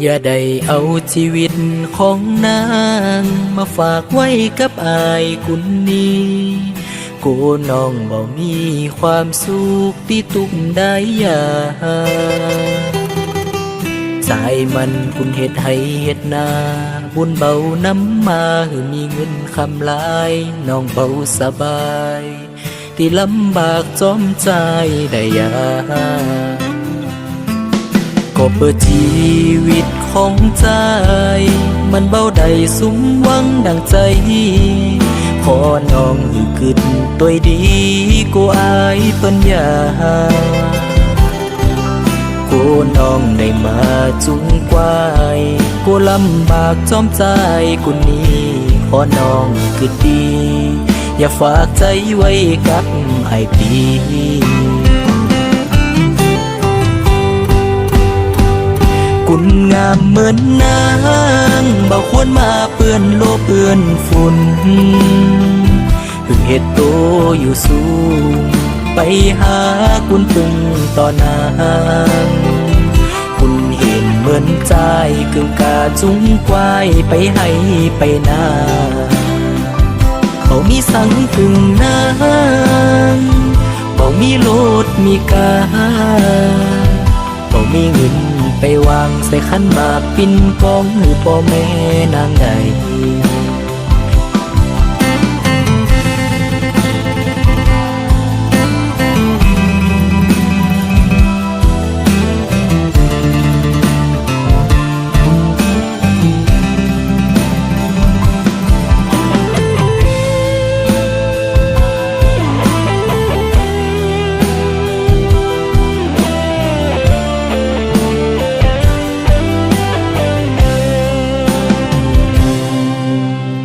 อย่าได้เอาชีวิตของนางมาฝากไว้กับอายคุณนี้กูน้องบ่มีความสุขที่ตุกได้ยาสายมันคุณเฮ็ดให้เฮ็ดนา บุญเบาน้ำมาคือมีเงินคำหลาย น้องเบาสบาย ที่ลำบากจอมใจได้ยากก็เปิดชีวิต ของใจ มันเบาได้สุมหวังดังใจ ขอน้องหือขึ้นตัวดีกูอายปิ้นยากูน้องได้มาจุงกวายกูลำบากจอมใจกูนี้ขอน้องคือดี อย่าฝากใจไว้กับไอปี กุณงามเหมือนนางบ่ควรมาเปื้อนโลเปื้อนฝุ่นหึงเหตุโตอยู่สูง ไปหาคุณพึงต่อนางคุณเห็นเหมือนใจกึ่งกาจุ้งควายไปให้ไปนาเขามีสังกึ่งนางบ่มีโลดมีกา วางใส่ขันมากปินกองหรือพ่อแม่นางใด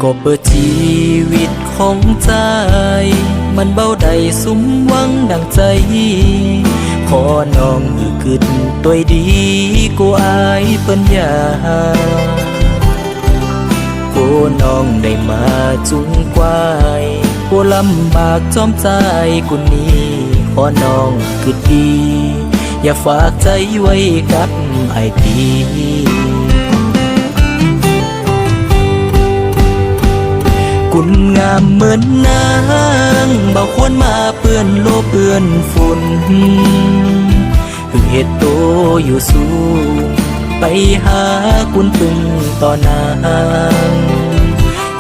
ก็เปิดชีวิตของใจ มันเบาได้สุมหวังดังใจ ขอน้องอือขึ้นตัวดีกูอายเปิ้นยากูน้องได้มาจุงกวายกูลำบากจอมใจกูนี้ขอน้องคือดี อย่าฝากใจไว้กับไอปี เหมือนนางบ่ควรมาเปื้อนโลเปื้อนฝุ่นหึงเหตุโตอยู่สูงไปหาคุณพึงต่อนาง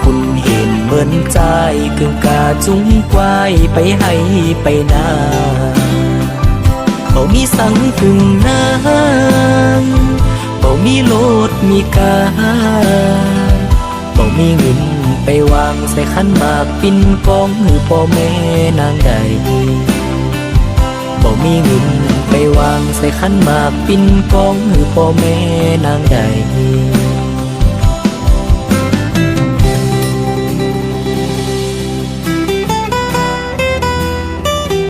คุณเห็นเหมือนใจกึ่งกาจุ้งควายไปให้ไปนาบ่มีสังกึ่งนางบ่มีโลดมีกาบ่มีเงิน ไปวางใส่ขันหมากปินกองหรือพ่อแม่นางใดบ่มีเงินไปวางใส่ขันหมากปินกองหรือพ่อแม่นางใด